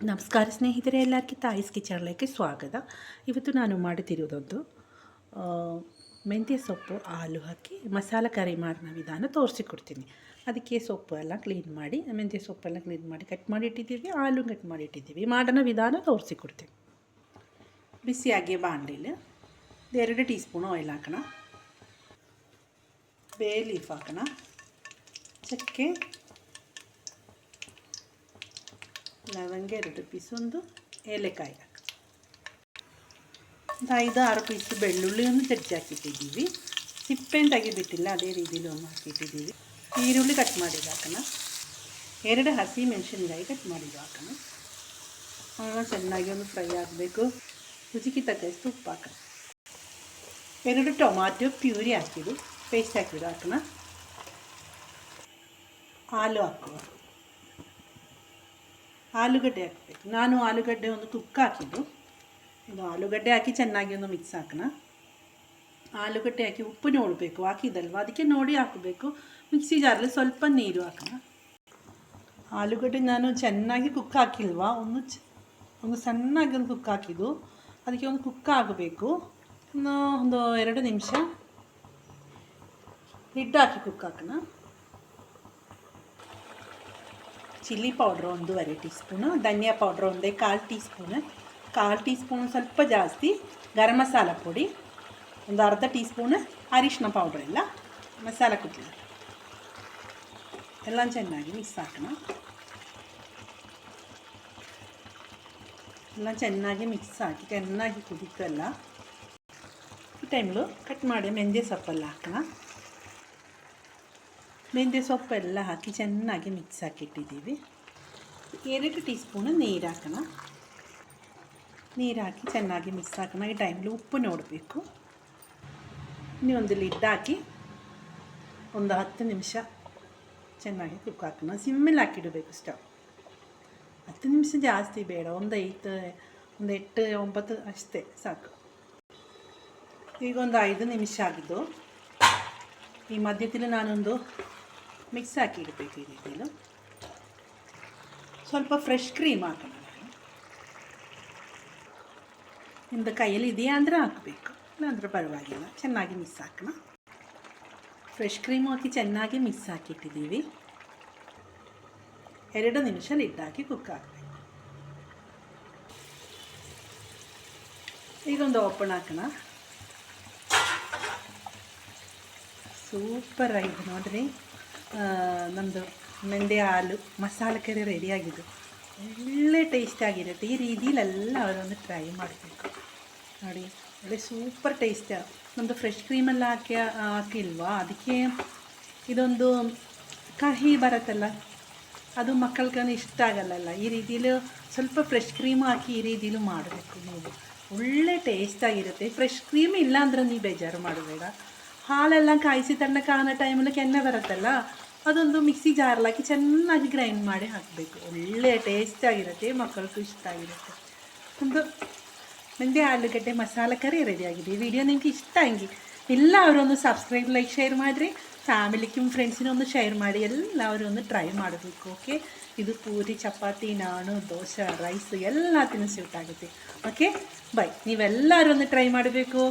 ನಮಸ್ಕಾರ ಸ್ನೇಹಿತರೆ, ಎಲ್ಲರಿಗೂ ತಾಯಿಸ್ ಕಿಚನ್ಲಕ್ಕೆ ಸ್ವಾಗತ. ಇವತ್ತು ನಾನು ಮಾಡುತ್ತಿರುವುದೊಂದು ಮೆಂತ್ಯ ಸೊಪ್ಪು, ಹಾಲು ಹಾಕಿ ಮಸಾಲೆ ಕರಿ ಮಾಡಿದ ವಿಧಾನ ತೋರಿಸಿಕೊಡ್ತೀನಿ. ಅದಕ್ಕೆ ಸೊಪ್ಪು ಎಲ್ಲ ಕ್ಲೀನ್ ಮಾಡಿ, ಮೆಂತ್ಯ ಸೊಪ್ಪೆಲ್ಲ ಕ್ಲೀನ್ ಮಾಡಿ ಕಟ್ ಮಾಡಿ ಇಟ್ಟಿದ್ದೀವಿ, ಹಾಲು ಕಟ್ ಮಾಡಿ ಇಟ್ಟಿದ್ದೀವಿ. ಮಾಡೋಣ ವಿಧಾನ ತೋರಿಸಿಕೊಡ್ತೀನಿ. ಬಿಸಿಯಾಗಿ ಬಾಂಡಿಲಿ ಎರಡು ಟೀ ಸ್ಪೂನ್ ಆಯಿಲ್ ಹಾಕೋಣ. ಬೇ ಲೀಫ್ ಹಾಕೋಣ. ಚಕ್ಕೆ ಲವಂಗ ಎರಡು ಪೀಸ್ ಒಂದು ಏಲೆಕಾಯಿ ಹಾಕಿ. ಒಂದು ಐದು ಆರು ಪೀಸ್ ಬೆಳ್ಳುಳ್ಳಿಯನ್ನು ಜಜ್ಜಿ ಹಾಕಿಟ್ಟಿದ್ದೀವಿ. ಸಿಪ್ಪೆನ ತೆಗೆದಿಟ್ಟಿಲ್ಲ, ಅದೇ ರೀತಿಲಿ ಒಂದು ಹಾಕಿಟ್ಟಿದ್ದೀವಿ. ಈರುಳ್ಳಿ ಕಟ್ ಮಾಡಿದ್ದು ಹಾಕೋಣ. ಎರಡು ಹಸಿ ಮೆಣಸಿನಕಾಯಿ ಕಟ್ ಮಾಡಿದ್ದು ಹಾಕೋಣ. ಆಮೇಲೆ ಚೆನ್ನಾಗಿ ಒಂದು ಫ್ರೈ ಆಗಬೇಕು. ರುಚಿಗೆ ತಕ್ಕಷ್ಟು ಉಪ್ಪು ಹಾಕೋಣ. ಎರಡು ಟೊಮಾಟೊ ಪ್ಯೂರಿ ಹಾಕಿದ್ದು, ಪೇಸ್ಟ್ ಹಾಕಿದ್ದು ಹಾಕೋಣ. ಹಾಲು ಹಾಕುವ. ಆಲೂಗಡ್ಡೆ ಹಾಕಬೇಕು. ನಾನು ಆಲೂಗಡ್ಡೆ ಒಂದು ಕುಕ್ ಹಾಕಿದ್ದು. ಒಂದು ಆಲೂಗಡ್ಡೆ ಹಾಕಿ ಚೆನ್ನಾಗಿ ಒಂದು ಮಿಕ್ಸ್ ಹಾಕೋಣ. ಆಲೂಗಡ್ಡೆ ಹಾಕಿ ಉಪ್ಪು ನೋಡಬೇಕು. ಹಾಕಿದಲ್ವ ಅದಕ್ಕೆ ನೋಡಿ ಹಾಕಬೇಕು. ಮಿಕ್ಸಿ ಜಾರಲ್ಲಿ ಸ್ವಲ್ಪ ನೀರು ಹಾಕೋಣ. ಆಲೂಗಡ್ಡೆ ನಾನು ಚೆನ್ನಾಗಿ ಕುಕ್ ಹಾಕಿಲ್ವಾ? ಒಂದು ಚ, ಒಂದು ಸಣ್ಣಾಗಿ ಒಂದು ಕುಕ್ ಹಾಕಿದ್ದು. ಅದಕ್ಕೆ ಒಂದು ಕುಕ್ ಆಗಬೇಕು. ಒಂದು ಎರಡು ನಿಮಿಷ. ಹಿಟ್ಟು ಹಾಕಿ ಕುಕ್ ಹಾಕೋಣ. ಚಿಲ್ಲಿ ಪೌಡ್ರ್ ಒಂದೂವರೆ ಟೀ ಸ್ಪೂನು ಧನಿಯಾ ಪೌಡ್ರ್ ಒಂದೇ ಕಾಲು ಟೀ ಸ್ಪೂನು ಕಾಲು ಟೀ ಸ್ಪೂನ್ ಸ್ವಲ್ಪ ಜಾಸ್ತಿ ಗರಂ ಮಸಾಲ ಪುಡಿ, ಒಂದು ಅರ್ಧ ಟೀ ಸ್ಪೂನ್ ಅರಿಶಿನ ಪೌಡ್ರ್ ಎಲ್ಲ ಮಸಾಲ ಕುಟ್ಲಿ ಎಲ್ಲ ಚೆನ್ನಾಗಿ ಮಿಕ್ಸ್ ಹಾಕೋಣ. ಎಲ್ಲ ಚೆನ್ನಾಗಿ ಮಿಕ್ಸ್ ಹಾಕಿ ಚೆನ್ನಾಗಿ ಕುದೀತಲ್ಲ ಈ ಟೈಮ್ಲು ಕಟ್ ಮಾಡಿ ಮೆಂತ್ಯ ಸೊಪ್ಪಲ್ಲಿ ಹಾಕೋಣ. ಮೆಂತ್ಯ ಸೊಪ್ಪೆಲ್ಲ ಹಾಕಿ ಚೆನ್ನಾಗಿ ಮಿಕ್ಸ್ ಹಾಕಿಟ್ಟಿದ್ದೀವಿ. ಎರಡು ಟೀ ಸ್ಪೂನು ನೀರು ಹಾಕೋಣ. ನೀರು ಹಾಕಿ ಚೆನ್ನಾಗಿ ಮಿಕ್ಸ್ ಹಾಕೋಣ. ಈ ಟೈಮ್ಲಿ ಉಪ್ಪು ನೋಡಬೇಕು. ಇನ್ನೊಂದು ಲಿಡ್ ಹಾಕಿ ಒಂದು ಹತ್ತು ನಿಮಿಷ ಚೆನ್ನಾಗಿ ಕುಕ್ ಹಾಕೋಣ. ಸಿಮ್ಮಲ್ಲಿ ಹಾಕಿಡಬೇಕು ಸ್ಟವ್ ಹತ್ತು ನಿಮಿಷ ಜಾಸ್ತಿ ಬೇಡ. ಒಂದು ಐದು, ಒಂದು ಎಂಟು, ಒಂಬತ್ತು ಅಷ್ಟೇ ಸಾಕು. ಈಗ ಒಂದು ಐದು ನಿಮಿಷ ಆಗಿದ್ದು. ಈ ಮಧ್ಯದಲ್ಲಿ ನಾನೊಂದು ಮಿಕ್ಸ್ ಹಾಕಿ ಇಡಬೇಕು ಈ ರೀತಿಯಲ್ಲೂ ಸ್ವಲ್ಪ ಫ್ರೆಶ್ ಕ್ರೀಮ್ ಹಾಕೋಣ ನಿಮ್ಮದು ಕೈಯಲ್ಲಿ ಇದೆಯಾ ಅಂದರೆ ಹಾಕಬೇಕು, ಇಲ್ಲಾಂದ್ರೆ ಪರವಾಗಿಲ್ಲ. ಚೆನ್ನಾಗಿ ಮಿಕ್ಸ್ ಹಾಕೋಣ. ಫ್ರೆಶ್ ಕ್ರೀಮ್ ಹಾಕಿ ಚೆನ್ನಾಗಿ ಮಿಕ್ಸ್ ಹಾಕಿಟ್ಟಿದ್ದೀವಿ. ಎರಡು ನಿಮಿಷ ಲಿಡ್ಡಾಕಿ ಕುಕ್ ಹಾಕಬೇಕು ಈಗ ಒಂದು ಓಪನ್ ಹಾಕೋಣ. ಸೂಪರ್ ಆಗಿದೆ ನೋಡ್ರಿ. ನಮ್ಮದು ಮೆಂದೆ ಹಾಲು, ಮಸಾಲೆ ಕರಿ ರೆಡಿಯಾಗಿದೆ ಒಳ್ಳೆ ಟೇಸ್ಟಾಗಿರುತ್ತೆ ಈ ರೀತಿಲೆಲ್ಲ ಅವರೊಂದು ಟ್ರೈ ಮಾಡಬೇಕು. ನೋಡಿ, ಒಳ್ಳೆ ಸೂಪರ್ ಟೇಸ್ಟ್ ನಮ್ಮದು ಫ್ರೆಶ್ ಕ್ರೀಮೆಲ್ಲ ಹಾಕಿ, ಹಾಕಿಲ್ವಾ? ಅದಕ್ಕೆ ಇದೊಂದು ಕಹಿ ಬರುತ್ತಲ್ಲ, ಅದು ಮಕ್ಕಳಿಗೂ ಇಷ್ಟ ಆಗಲ್ಲಲ್ಲ. ಈ ರೀತಿಲಿ ಸ್ವಲ್ಪ ಫ್ರೆಶ್ ಕ್ರೀಮ್ ಹಾಕಿ ಈ ರೀತಿಲೂ ಮಾಡಬೇಕು ನೀವು. ಒಳ್ಳೆ ಟೇಸ್ಟಾಗಿರುತ್ತೆ ಫ್ರೆಶ್ ಕ್ರೀಮ್ ಇಲ್ಲ ಅಂದ್ರೆ ನೀವು ಬೇಜಾರು ಮಾಡಬೇಡ. ಹಾಲೆಲ್ಲ ಕಾಯಿಸಿ ತಣ್ಣ ಕಾಣೋ ಟೈಮಲ್ಲಿ ಕೆನ್ನೆ ಬರುತ್ತಲ್ಲ ಅದೊಂದು ಮಿಕ್ಸಿ ಜಾರ್ಲಾಕಿ ಚೆನ್ನಾಗಿ ಗ್ರೈಂಡ್ ಮಾಡಿ ಹಾಕಬೇಕು. ಒಳ್ಳೆ ಟೇಸ್ಟಾಗಿರುತ್ತೆ ಮಕ್ಕಳಿಗೂ ಇಷ್ಟ ಆಗಿರುತ್ತೆ. ಒಂದು ಮೆಂತ್ಯ, ಆಲೂಗಡ್ಡೆ, ಮಸಾಲ ಕರಿ ರೆಡಿಯಾಗಿದೆ ಈ ವಿಡಿಯೋ ನಿಮಗೆ ಇಷ್ಟ ಆಗಿ ಎಲ್ಲರೂ ಸಬ್ಸ್ಕ್ರೈಬ್ ಲೈಕ್ ಶೇರ್ ಮಾಡಿರಿ. ಫ್ಯಾಮಿಲಿಕ್ಕಿಂ ಫ್ರೆಂಡ್ಸಿನ ಒಂದು ಶೇರ್ ಮಾಡಿ. ಎಲ್ಲರೂ ಒಂದು ಟ್ರೈ ಮಾಡಬೇಕು ಓಕೆ ಇದು ಪೂರಿ, ಚಪಾತಿ ನಾಣು ದೋಸೆ ರೈಸ್ ಎಲ್ಲ ತಿನ್ನಿಸಿ ಆಗುತ್ತೆ ಓಕೆ ಬೈ ನೀವೆಲ್ಲರೂ ಒಂದು ಟ್ರೈ ಮಾಡಬೇಕು.